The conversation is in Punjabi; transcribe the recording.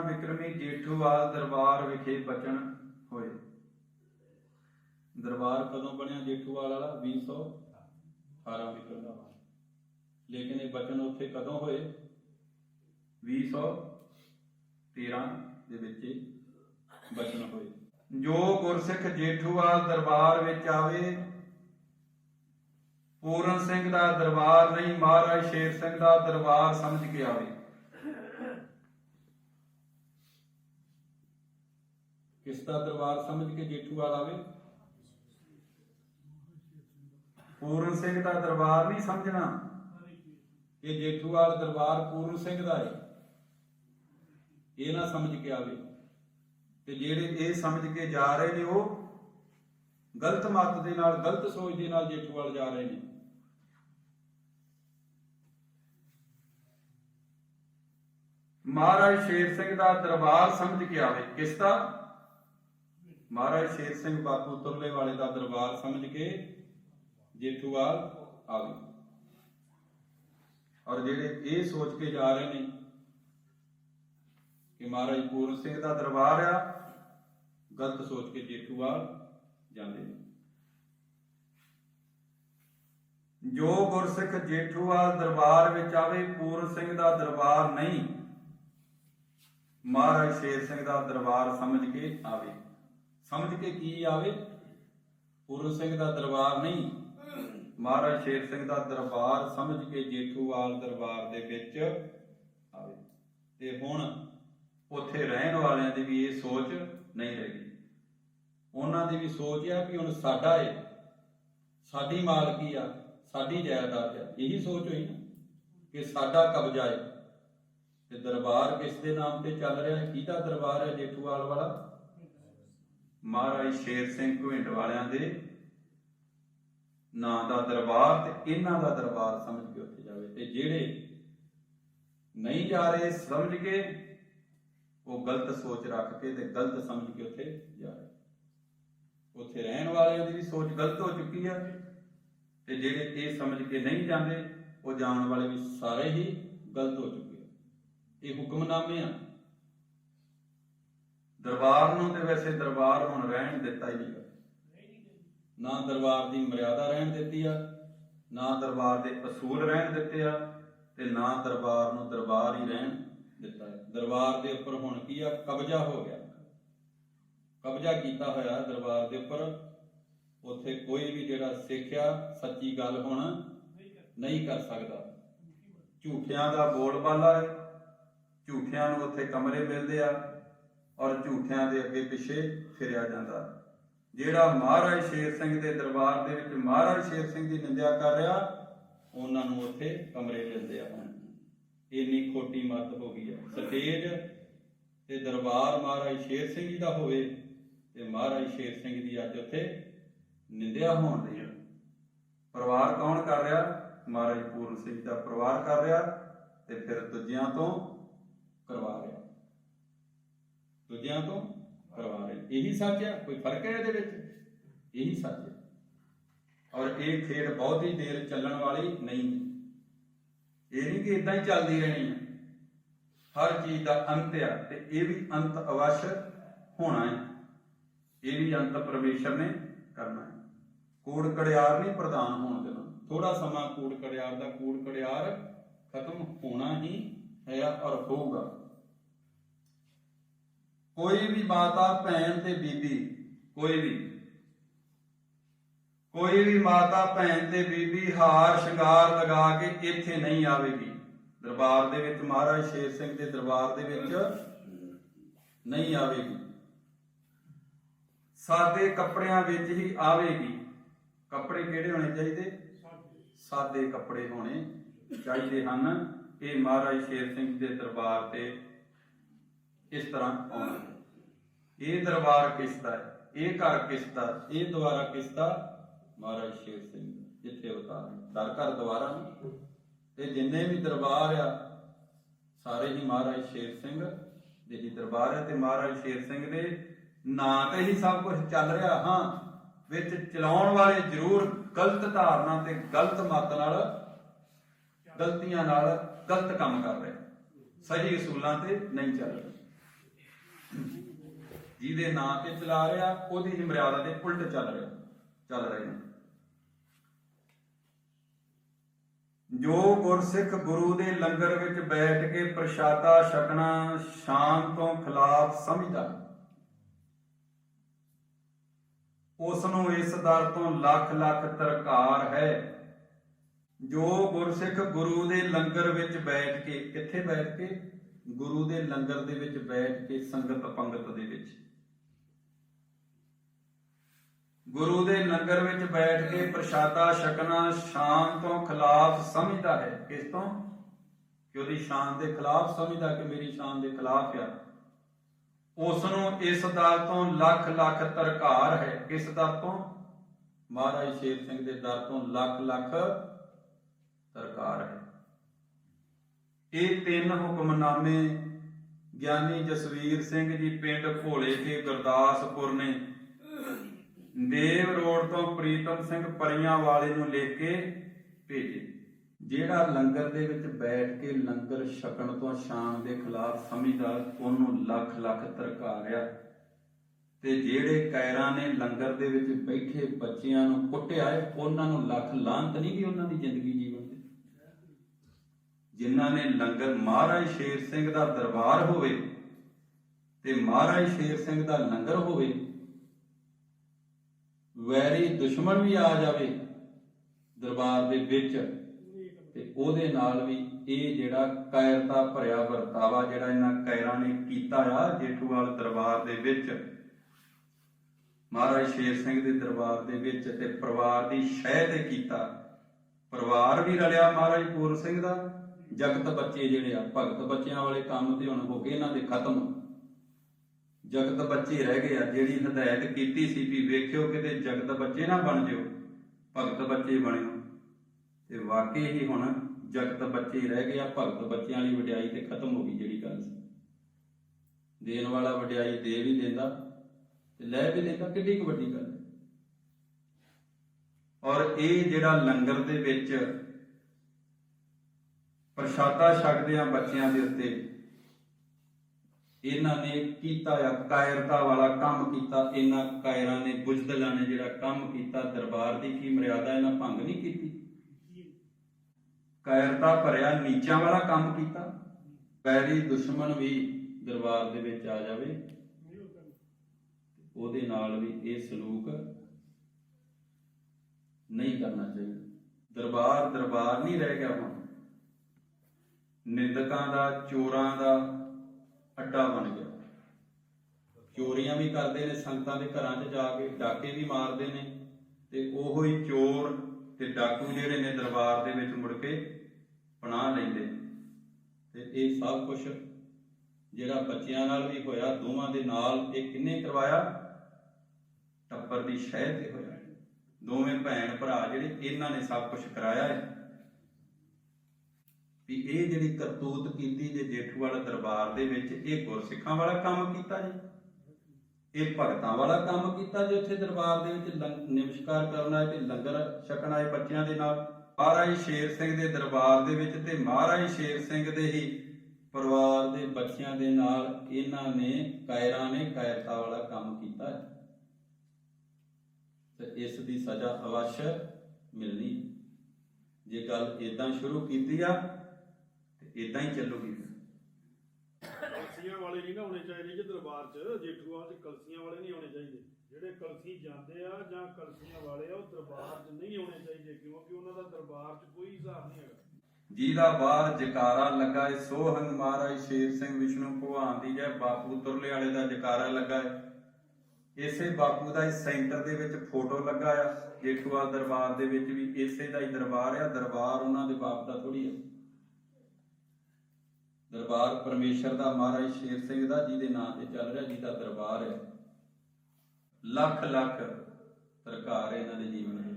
ਵਿਕਰਮੀ ਜੇਠੂਵਾਲ ਦਰਬਾਰ ਵਿਖੇ ਬਚਨ ਹੋਏ। ਦਰਬਾਰ ਕਦੋਂ ਬਣਿਆ ਜੇਠੂਵਾਲ ਵਾਲਾ? 2018 ਵਿਕਰਮ ਦਾ ਲੇਕਿਨ ਇਹ ਬਚਨ ਉੱਥੇ ਕਦੋਂ ਹੋਏ? 2013 ਦੇ ਵਿੱਚ ਬਚਨ ਹੋਏ। ਜੋ ਗੁਰਸਿੱਖ ਜੇਠੂਵਾਲ ਦਰਬਾਰ ਵਿੱਚ ਆਵੇ, ਪੂਰਨ ਸਿੰਘ ਦਾ ਦਰਬਾਰ ਨਹੀਂ, ਮਹਾਰਾਜ ਸ਼ੇਰ ਸਿੰਘ ਦਾ ਦਰਬਾਰ ਸਮਝ ਕੇ ਆਵੇ। ਕਿਸ ਦਾ ਦਰਬਾਰ ਸਮਝ ਕੇ ਜੇਠੂਵਾਲ ਆਵੇ? ਪੂਰਨ ਸਿੰਘ ਦਾ ਦਰਬਾਰ ਨਹੀਂ ਸਮਝਣਾ। ਇਹ ਜੇਠੂਵਾਲ ਦਰਬਾਰ ਪੂਰਨ ਸਿੰਘ ਦਾ ਹੈ ਇਹ ਨਾ ਸਮਝ ਕੇ ਆਵੇ। ਤੇ ਜਿਹੜੇ ਇਹ ਸਮਝ ਕੇ ਜਾ ਰਹੇ ਨੇ ਉਹ ਗਲਤ ਮਤ ਦੇ ਨਾਲ ਗਲਤ ਸੋਚ ਦੇ ਨਾਲ ਜੇਠੂਵਾਲ ਜਾ ਰਹੇ ਨੇ। ਮਹਾਰਾਜ ਸ਼ੇਰ ਸਿੰਘ ਦਾ ਦਰਬਾਰ ਸਮਝ ਕੇ ਆਵੇ। ਕਿਸ ਦਾ? ਮਹਾਰਾਜ ਸ਼ੇਰ ਸਿੰਘ ਬਾਪੂ ਤੁਰਲੇ ਵਾਲੇ ਦਾ ਦਰਬਾਰ ਸਮਝ ਕੇ ਜੇਠੂਵਾਲ ਆਵੇ ਔਰ ਜਿਹੜੇ ਇਹ ਸੋਚ ਕੇ ਜਾ ਰਹੇ ਨੇ ਕਿ ਮਹਾਰਾਜ ਪੂਰਨ ਸਿੰਘ ਦਾ ਦਰਬਾਰ ਆ, ਗਲਤ ਸੋਚ ਕੇ ਜੇਠੂਵਾਲ ਜਾਂਦੇ ਨੇ। ਜੋ ਗੁਰਸਿੱਖ ਜੇਠੂਵਾਲ ਦਰਬਾਰ ਵਿੱਚ ਆਵੇ, ਪੂਰਨ ਸਿੰਘ ਦਾ ਦਰਬਾਰ ਨਹੀਂ, ਮਹਾਰਾਜ ਸ਼ੇਰ ਸਿੰਘ ਦਾ ਦਰਬਾਰ ਸਮਝ ਕੇ ਆਵੇ। ਸਮਝ ਕੇ ਕੀ ਆਵੇ? ਪੂਰਨ ਸਿੰਘ ਦਾ ਦਰਬਾਰ ਨਹੀਂ। ਮਹਾਰਾਜ ਸ਼ੇਰ ਸਿੰਘ ਦਾ ਦਰਬਾਰ ਸਮਝ ਕੇ ਜੇਠੂਵਾਲ ਦਰਬਾਰ ਦੇ ਵਿੱਚ ਆਵੇ। ਤੇ ਹੁਣ ਉੱਥੇ ਰਹਿਣ ਵਾਲਿਆਂ ਦੀ ਵੀ ਇਹ ਸੋਚ ਨਹੀਂ ਰਹੀ ਉਹਨਾਂ ਦੀ ਵੀ ਸੋਚ ਆ ਕਿ ਹੁਣ ਸਾਡਾ ਏ। ਸਾਡੀ ਮਾਲਕੀ ਆ? ਸਾਡੀ ਜਾਇਦਾਦ ਆ। ਇਹੀ ਸੋਚ ਹੋਈ ਨਾ ਕਿ ਸਾਡਾ ਕਬਜ਼ਾ ਏ। ਤੇ ਦਰਬਾਰ ਕਿਸ ਦੇ ਨਾਮ ਤੇ ਚੱਲ ਰਿਹਾ? ਹੈ ਕਿਹਦਾ ਦਰਬਾਰ ਹੈ ਜੇਠੂਵਾਲ ਵਾਲਾ? ਮਹਾਰਾਜ ਸ਼ੇਰ ਸਿੰਘ ਘੁੰਡ ਵਾਲਿਆਂ ਦੇ ਨਾਂ ਦਾ ਦਰਬਾਰ ਤੇ ਇਹਨਾਂ ਦਾ ਦਰਬਾਰ ਸਮਝ ਕੇ ਉੱਥੇ ਜਾਵੇ ਤੇ ਜਿਹੜੇ ਨਹੀਂ ਜਾ ਰਹੇ ਸਮਝ ਕੇ, ਉਹ ਗਲਤ ਸੋਚ ਰੱਖ ਕੇ ਤੇ ਗਲਤ ਸਮਝ ਕੇ ਉੱਥੇ ਜਾ ਰਹੇ। ਉੱਥੇ ਰਹਿਣ ਵਾਲਿਆਂ ਦੀ ਵੀ ਸੋਚ ਗਲਤ ਹੋ ਚੁੱਕੀ ਹੈ ਤੇ ਜਿਹੜੇ ਇਹ ਸਮਝ ਕੇ ਨਹੀਂ ਜਾਂਦੇ, ਉਹ ਜਾਣ ਵਾਲੇ ਵੀ ਸਾਰੇ ਹੀ ਗਲਤ ਹੋ ਚੁੱਕੇ ਇਹ ਹੁਕਮਨਾਮੇ ਆ। ਦਰਬਾਰ ਨੂੰ ਤੇ ਵੈਸੇ ਦਰਬਾਰ ਹੁਣ ਰਹਿਣ ਦਿੱਤਾ ਹੀ ਨਹੀਂ ਨਾ ਦਰਬਾਰ ਦੀ ਮਰਿਆਦਾ ਰਹਿਣ ਦਿੱਤੀ ਆ, ਨਾ ਦਰਬਾਰ ਦੇ ਅਸੂਲ ਰਹਿਣ ਦਿੱਤੇ ਆ ਤੇ ਨਾ ਦਰਬਾਰ ਨੂੰ ਦਰਬਾਰ ਹੀ ਰਹਿਣ ਦਿੱਤਾ। ਹੈ ਦਰਬਾਰ ਦੇ ਉੱਪਰ ਹੁਣ ਕੀ ਆ? ਕਬਜ਼ਾ ਹੋ ਗਿਆ। ਕਬਜ਼ਾ ਕੀਤਾ ਹੋਇਆ ਦਰਬਾਰ ਦੇ ਉੱਪਰ। ਉੱਥੇ ਕੋਈ ਵੀ ਜਿਹੜਾ ਸਿੱਖਿਆ, ਸੱਚੀ ਗੱਲ ਹੁਣ ਨਹੀਂ ਕਰ ਸਕਦਾ। ਝੂਠਿਆਂ ਦਾ ਬੋਲਬਾਲਾ ਹੈ। ਝੂਠਿਆਂ ਨੂੰ ਉੱਥੇ ਕਮਰੇ ਮਿਲਦੇ ਆ। ਔਰ ਝੂਠਿਆਂ ਦੇ ਅੱਗੇ ਪਿੱਛੇ ਫਿਰਿਆ ਜਾਂਦਾ। ਜਿਹੜਾ ਮਹਾਰਾਜ ਸ਼ੇਰ ਸਿੰਘ ਦੇ ਦਰਬਾਰ ਦੇ ਵਿੱਚ ਮਹਾਰਾਜ ਸ਼ੇਰ ਸਿੰਘ ਦੀ ਨਿੰਦਿਆ ਕਰ ਰਿਹਾ, ਉਹਨਾਂ ਨੂੰ ਉੱਥੇ ਕਮਰੇ ਮਿਲਦੇ ਆ ਇੰਨੀ ਖੋਟੀ ਮੱਤ ਹੋ ਗਈ ਹੈ ਸਟੇਜ ਤੇ ਦਰਬਾਰ ਮਹਾਰਾਜ ਸ਼ੇਰ ਸਿੰਘ ਜੀ ਦਾ ਹੋਵੇ ਤੇ ਮਹਾਰਾਜ ਸ਼ੇਰ ਸਿੰਘ ਦੀ ਅੱਜ ਉੱਥੇ ਨਿੰਦਿਆ ਹੋਣ ਦੀ ਪਰਿਵਾਰ ਕੌਣ ਕਰ ਰਿਹਾ? ਮਹਾਰਾਜ ਪੂਰਨ ਸਿੰਘ ਦਾ ਪਰਿਵਾਰ ਕਰ ਰਿਹਾ ਤੇ ਫਿਰ ਦੂਜਿਆਂ ਤੋਂ ਕਰਵਾ ਰਿਹਾ। ਦੂਜਿਆਂ ਤੋਂ ਕਰਵਾ ਰਿਹਾ। ਇਹੀ ਸੱਚ ਹੈ ਕੋਈ ਫ਼ਰਕ ਹੈ ਇਹਦੇ ਵਿੱਚ? ਇਹੀ ਸੱਚ ਹੈ ਔਰ ਇਹ ਖੇਡ ਬਹੁਤ ਦੇਰ ਚੱਲਣ ਵਾਲੀ ਨਹੀਂ। ਹੈ ਇਹ ਨਹੀਂ ਕਿ ਇਦਾਂ ਹੀ ਚੱਲਦੀ ਰਹਿਣੀ ਹੈ ਹਰ ਚੀਜ਼ ਦਾ ਅੰਤ ਆ ਤੇ ਇਹ ਵੀ ਅੰਤ ਅਵਸ਼ ਹੋਣਾ ਹੈ। ਇਹ ਵੀ ਅੰਤ ਪਰਮੇਸ਼ਰ ਨੇ ਕਰਨਾ ਹੈ। ਕੂੜ ਕੜਿਆਰ ਨਹੀਂ ਪ੍ਰਦਾਨ ਹੋਣ ਦੇਣਾ। ਥੋੜਾ ਸਮਾਂ ਕੂੜ ਕੜਿਆਰ ਦਾ ਕੂੜ ਕੜਿਆਰ ਖਤਮ ਹੋਣਾ ਹੀ ਹੈ ਔਰ ਹੋਊਗਾ। ਕੋਈ ਵੀ ਮਾਤਾ, ਭੈਣ ਤੇ ਬੀਬੀ, ਕੋਈ ਵੀ। ਕੋਈ ਵੀ ਮਾਤਾ, ਭੈਣ ਤੇ ਬੀਬੀ ਹਾਰ ਸ਼ਿੰਗਾਰ ਲਗਾ ਕੇ ਇੱਥੇ ਨਹੀਂ ਆਵੇਗੀ। ਦਰਬਾਰ ਦੇ ਵਿੱਚ ਮਹਾਰਾਜ ਸ਼ੇਰ ਸਿੰਘ ਦੇ ਦਰਬਾਰ ਦੇ ਵਿੱਚ ਨਹੀਂ ਆਵੇਗੀ। ਸਾਦੇ ਕੱਪੜਿਆਂ ਵਿੱਚ ਹੀ ਆਵੇਗੀ। ਕੱਪੜੇ ਕਿਹੜੇ ਹੋਣੇ ਚਾਹੀਦੇ? ਸਾਦੇ ਕੱਪੜੇ ਹੋਣੇ ਚਾਹੀਦੇ ਹਨ। ਇਹ ਮਹਾਰਾਜ ਸ਼ੇਰ ਸਿੰਘ ਦੇ ਦਰਬਾਰ ਤੇ ਇਸ ਤਰ੍ਹਾਂ ਆਉਣਾ ਇਹ ਦਰਬਾਰ ਕਿਸ ਹੈ? ਇਹ ਘਰ ਕਿਸ ਇਹ ਦੁਆਰਾ ਕਿਸ ਮਹਾਰਾਜ ਸ਼ੇਰ ਸਿੰਘ ਜਿੱਥੇ ਅਵਤਾਰ ਦਰ ਘਰ ਦੁਆਰਾ ਤੇ ਜਿੰਨੇ ਵੀ ਦਰਬਾਰ ਆ, ਸਾਰੇ ਹੀ ਮਹਾਰਾਜ ਸ਼ੇਰ ਸਿੰਘ ਦੇ ਹੀ ਦਰਬਾਰ ਹੈ ਤੇ ਮਹਾਰਾਜ ਸ਼ੇਰ ਸਿੰਘ ਦੇ ਨਾਂ ਤੇ ਹੀ ਸਭ ਕੁਝ ਚੱਲ ਰਿਹਾ। ਹਾਂ, ਵਿੱਚ ਚਲਾਉਣ ਵਾਲੇ ਜ਼ਰੂਰ ਗਲਤ ਧਾਰਨਾ ਤੇ ਗਲਤ ਮਤ ਨਾਲ, ਗਲਤੀਆਂ ਨਾਲ ਗਲਤ ਕੰਮ ਕਰ ਰਹੇ ਸਹੀ ਅਸੂਲਾਂ ਤੇ ਨਹੀਂ ਚੱਲ ਰਹੇ। ਜਿਹਦੇ ਨਾਂ ਤੇ ਚਲਾ ਰਿਹਾ, ਉਹਦੀ ਹੀ ਮਰਿਆਦਾ ਦੇ ਉਲਟ ਚੱਲ ਰਿਹਾ, ਚੱਲ ਰਹੇ ਨੇ ਜੋ ਗੁਰਸਿੱਖ ਗੁਰੂ ਦੇ ਲੰਗਰ ਵਿੱਚ ਬੈਠ ਕੇ ਪ੍ਰਸ਼ਾਦਾ ਛਕਣਾ ਸ਼ਾਨ ਤੋਂ ਖਿਲਾਫ ਸਮਝਦਾ ਉਸ ਨੂੰ ਇਸ ਦਰ ਤੋਂ ਲੱਖ ਲੱਖ ਤਰਕਾਰ ਹੈ। ਜੋ ਗੁਰਸਿੱਖ ਗੁਰੂ ਦੇ ਲੰਗਰ ਵਿੱਚ ਬੈਠ ਕੇ, ਕਿੱਥੇ ਬੈਠ ਕੇ? ਗੁਰੂ ਦੇ ਲੰਗਰ ਦੇ ਵਿੱਚ ਬੈਠ ਕੇ ਸੰਗਤ ਪੰਗਤ ਦੇ ਵਿੱਚ। ਗੁਰੂ ਦੇ ਲੰਗਰ ਵਿੱਚ ਬੈਠ ਕੇ ਪ੍ਰਸ਼ਾਦਾ ਛਕਣਾ ਸ਼ਾਨ ਤੋਂ ਖਿਲਾਫ ਸਮਝਦਾ ਹੈ। ਕਿਸ ਤੋਂ? ਕਿ ਉਹਦੀ ਸ਼ਾਨ ਦੇ ਖਿਲਾਫ ਸਮਝਦਾ ਕਿ ਮੇਰੀ ਸ਼ਾਨ ਦੇ ਖਿਲਾਫ ਆ। ਉਸ ਨੂੰ ਇਸ ਦਰ ਤੋਂ ਲੱਖ ਲੱਖ ਤਰਕਾਰ ਹੈ। ਕਿਸ ਦਰ ਤੋਂ? ਮਹਾਰਾਜ ਸ਼ੇਰ ਸਿੰਘ ਦੇ ਦਰ ਤੋਂ ਲੱਖ ਲੱਖ ਤਰਕਾਰ ਹੈ। ਇਹ ਤਿੰਨ ਹੁਕਮਨਾਮੇ ਗਿਆਨੀ ਜਸਵੀਰ ਸਿੰਘ ਜੀ ਪਿੰਡ ਭੋਲੇ ਕੇ ਗੁਰਦਾਸਪੁਰ ਨੇ। ਦੇਵ ਰੋਡ ਤੋਂ ਪ੍ਰੀਤਮ ਸਿੰਘ ਪਰੀਆਂ ਵਾਲੇ ਨੂੰ ਲਿਖ ਕੇ ਭੇਜੇ, ਜਿਹੜਾ ਲੰਗਰ ਦੇ ਵਿੱਚ ਬੈਠ ਕੇ ਲੰਗਰ ਛਕਣ ਤੋਂ ਸ਼ਾਮ ਦੇ ਖਿਲਾਫ ਸਮਝਦਾ ਉਹਨੂੰ ਲੱਖ ਲੱਖ ਤਰਕਾਰਿਆ ਤੇ ਜਿਹੜੇ ਕੈਰਾਂ ਨੇ ਲੰਗਰ ਦੇ ਵਿੱਚ ਬੈਠੇ ਬੱਚਿਆਂ ਨੂੰ ਕੁੱਟਿਆ, ਉਹਨਾਂ ਨੂੰ ਲੱਖ ਲਾਂਤ ਨਹੀਂ ਗਈ ਉਹਨਾਂ ਦੀ ਜ਼ਿੰਦਗੀ ਜੀਵਨ ਤੇ? ਜਿਨ੍ਹਾਂ ਨੇ ਲੰਗਰ ਮਹਾਰਾਜ ਸ਼ੇਰ ਸਿੰਘ ਦਾ ਦਰਬਾਰ ਹੋਵੇ ਤੇ ਮਹਾਰਾਜ ਸ਼ੇਰ ਸਿੰਘ ਦਾ ਲੰਗਰ ਹੋਵੇ, ਵੈਰੀ ਦੁਸ਼ਮਣ ਵੀ ਆ ਜਾਵੇ ਦਰਬਾਰ ਦੇ ਵਿੱਚ ਤੇ ਉਹਦੇ ਨਾਲ ਵੀ ਇਹ ਜਿਹੜਾ ਕਾਇਰਤਾ ਭਰਿਆ ਵਰਤਾਵਾ ਜਿਹੜਾ ਇਹਨਾਂ ਕਾਇਰਾਂ ਨੇ ਕੀਤਾ ਆ ਜੇਠੂਵਾਲ ਦਰਬਾਰ ਦੇ ਵਿੱਚ, ਮਹਾਰਾਜ ਸ਼ੇਰ ਸਿੰਘ ਦੇ ਦਰਬਾਰ ਦੇ ਵਿੱਚ ਤੇ ਪਰਿਵਾਰ ਦੀ ਸ਼ਹਿ ਤੇ ਕੀਤਾ। ਪਰਿਵਾਰ ਵੀ ਰਲਿਆ ਮਹਾਰਾਜ ਪੂਰ ਸਿੰਘ ਦਾ ਜਗਤ ਬੱਚੇ ਜਿਹੜੇ ਆ, ਭਗਤ ਬੱਚਿਆਂ ਵਾਲੇ ਕੰਮ ਤੇ ਹੁਣ ਹੋ ਗਏ ਇਹਨਾਂ ਦੇ ਖਤਮ। ਜਗਤ ਬੱਚੇ ਰਹਿ ਗਏ ਆ, ਜਿਹੜੀ ਹਦਾਇਤ ਕੀਤੀ ਸੀ ਵੀ ਵੇਖਿਓ ਕਿਤੇ ਜਗਤ ਬੱਚੇ ਨਾ ਬਣ ਜਿਓ, ਭਗਤ ਬੱਚੇ ਬਣਿਓ। ਤੇ ਵਾਕਈ ਹੀ ਹੁਣ ਜਗਤ ਬੱਚੇ ਰਹਿ ਗਏ ਆ, ਭਗਤ ਬੱਚਿਆਂ ਵਾਲੀ ਵਡਿਆਈ ਤੇ ਖਤਮ ਹੋ ਗਈ ਜਿਹੜੀ ਗੱਲ ਸੀ। ਦੇਣ ਵਾਲਾ ਵਡਿਆਈ ਦੇ ਵੀ ਦਿੰਦਾ ਤੇ ਲੈ ਵੀ ਲੈਂਦਾ ਕਿੱਡੀ ਕੁ ਵੱਡੀ ਗੱਲ। ਔਰ ਇਹ ਜਿਹੜਾ ਲੰਗਰ ਦੇ ਵਿੱਚ ਪ੍ਰਸ਼ਾਦਾ ਛਕਦੇ ਆ ਬੱਚਿਆਂ ਦੇ ਉੱਤੇ। ਇਹਨਾਂ ਨੇ ਕੀਤਾ ਆ, ਕਾਇਰਤਾ ਵਾਲਾ ਕੰਮ ਕੀਤਾ। ਇਹਨਾਂ ਕਾਇਰਾਂ ਨੇ, ਬੁਜਦਲਾਂ ਨੇ ਜਿਹੜਾ ਕੰਮ ਕੀਤਾ, ਦਰਬਾਰ ਦੀ ਕੀ ਮਰਿਆਦਾ ਇਹਨਾਂ ਭੰਗ ਨਹੀਂ ਕੀਤੀ? ਕਾਇਰਤਾ ਭਰਿਆ, ਨੀਚਾਂ ਵਾਲਾ ਕੰਮ ਕੀਤਾ। ਵੈਰੀ ਦੁਸ਼ਮਣ ਵੀ ਦਰਬਾਰ ਦੇ ਵਿੱਚ ਆ ਜਾਵੇ। ਉਹਦੇ ਨਾਲ ਵੀ ਇਹ ਸਲੂਕ ਨਹੀਂ ਕਰਨਾ ਚਾਹੀਦਾ। ਦਰਬਾਰ ਦਰਬਾਰ ਨਹੀਂ ਰਹਿ ਗਿਆ ਹੁਣ। ਨਿੰਦਕਾਂ ਦਾ, ਚੋਰਾਂ ਦਾ ਅੱਡਾ ਬਣ ਗਿਆ। ਚੋਰੀਆਂ ਵੀ ਕਰਦੇ ਨੇ, ਸੰਗਤਾਂ ਦੇ ਘਰਾਂ 'ਚ ਜਾ ਕੇ ਡਾਕੇ ਵੀ ਮਾਰਦੇ ਨੇ ਤੇ ਉਹੋ ਹੀ ਚੋਰ ਤੇ ਡਾਕੂ ਜਿਹੜੇ ਨੇ ਦਰਬਾਰ ਦੇ ਵਿੱਚ ਮੁੜ ਕੇ ਪਨਾਹ ਲੈਂਦੇ ਤੇ ਇਹ ਸਭ ਕੁਝ ਜਿਹੜਾ ਬੱਚਿਆਂ ਨਾਲ ਵੀ ਹੋਇਆ, ਦੋਵਾਂ ਦੇ ਨਾਲ ਇਹ ਕਿੰਨੇ ਕਰਵਾਇਆ? ਟੱਬਰ ਦੀ ਸ਼ਹਿ ਤੇ ਹੋਇਆ। ਦੋਵੇਂ ਭੈਣ ਭਰਾ ਜਿਹੜੇ ਇਹਨਾਂ ਨੇ ਸਭ ਕੁਝ ਕਰਾਇਆ ਹੈ। ਵੀ ਇਹ ਜਿਹੜੀ ਕਰਤੂਤ ਕੀਤੀ ਜੇ ਜੇਠੂ ਜੇਠੂਵਾਲ ਦਰਬਾਰ ਦੇ ਵਿੱਚ, ਇਹ ਗੁਰਸਿੱਖਾਂ ਵਾਲਾ ਕੰਮ ਕੀਤਾ ਜੀ? ਇਹ ਭਗਤਾਂ ਵਾਲਾ ਕੰਮ ਕੀਤਾ ਜੇ ਉੱਥੇ ਦਰਬਾਰ ਦੇ ਵਿੱਚ? ਲੰਗ- ਕਰਨਾ ਹੈ ਤੇ ਲੰਗਰ ਛਕਣਾ ਹੈ ਬੱਚਿਆਂ ਦੇ ਨਾਲ। ਮਹਾਰਾਜ ਸ਼ੇਰ ਸਿੰਘ ਦੇ ਦਰਬਾਰ ਦੇ ਵਿੱਚ ਤੇ ਮਹਾਰਾਜ ਸ਼ੇਰ ਸਿੰਘ ਦੇ ਹੀ ਪਰਿਵਾਰ ਦੇ ਬੱਚਿਆਂ ਦੇ ਨਾਲ ਇਹਨਾਂ ਨੇ, ਕਾਇਰਾਂ ਨੇ ਕਾਇਰਤਾ ਵਾਲਾ ਕੰਮ ਕੀਤਾ ਤੇ ਇਸ ਦੀ ਸਜ਼ਾ ਅਵਸ਼ ਮਿਲਣੀ। ਜੇ ਗੱਲ ਇਦਾਂ ਸ਼ੁਰੂ ਕੀਤੀ ਆ ਇਦਾਂ ਹੀ ਚੱਲੂਗੀ। ਕਲਸੀਆਂ ਵਾਲੇ ਨਹੀਂ ਨਾ ਹੋਣੇ ਚਾਹੀਦੇ ਜੇ ਦਰਬਾਰ 'ਚ ਜੇਠੂਆਂ 'ਚ ਕਲਸੀਆਂ ਵਾਲੇ ਨਹੀਂ ਹੋਣੇ ਚਾਹੀਦੇ। ਜਿਹੜੇ ਕਲਸੀ ਜਾਂਦੇ ਆ ਜਾਂ ਕਲਸੀਆਂ ਵਾਲੇ ਆ ਉਹ ਦਰਬਾਰ 'ਚ ਨਹੀਂ ਹੋਣੇ ਚਾਹੀਦੇ ਕਿਉਂਕਿ ਉਹਨਾਂ ਦਾ ਦਰਬਾਰ 'ਚ ਕੋਈ ਹਿਸਾਬ ਨਹੀਂ ਹੈਗਾ। ਜਿਹਦਾ ਬਾਹਰ ਜਕਾਰਾ ਲੱਗਾ ਏ ਸੋਹੰਗ ਮਹਾਰਾਜ ਸ਼ੇਰ ਸਿੰਘ ਵਿਸ਼ਨੂੰ ਭਗਵਾਨ ਦੀ ਜੈ ਬਾਪੂ ਤੁਰਲੇ ਵਾਲੇ ਦਾ ਜਕਾਰਾ ਲੱਗਾ ਏ। ਇਸੇ ਬਾਪੂ ਦਾ ਇਸ ਸੈਂਟਰ ਦੇ ਵਿੱਚ ਫੋਟੋ ਲੱਗਾ ਆ ਜੇਠੂਵਾਲ ਦਰਬਾਰ ਦੇ ਵਿੱਚ ਵੀ ਇਸੇ ਦਾ ਹੀ ਦਰਬਾਰ ਆ ਦਰਬਾਰ ਉਹਨਾਂ ਦੇ ਬਾਪ ਦਾ ਥੋੜੀ ਹੈ ਦਰਬਾਰ ਪਰਮੇਸ਼ਰ ਦਾ ਮਹਾਰਾਜ ਸ਼ੇਰ ਸਿੰਘ ਦਾ ਜੀ ਦੇ ਨਾਂ ਤੇ ਚੱਲ ਰਿਹਾ ਜੀ ਦਾ ਦਰਬਾਰ ਹੈ। ਲੱਖ ਲੱਖ ਸਰਕਾਰ ਇਹਨਾਂ ਦੇ ਜੀਵਨ ਵਿੱਚ।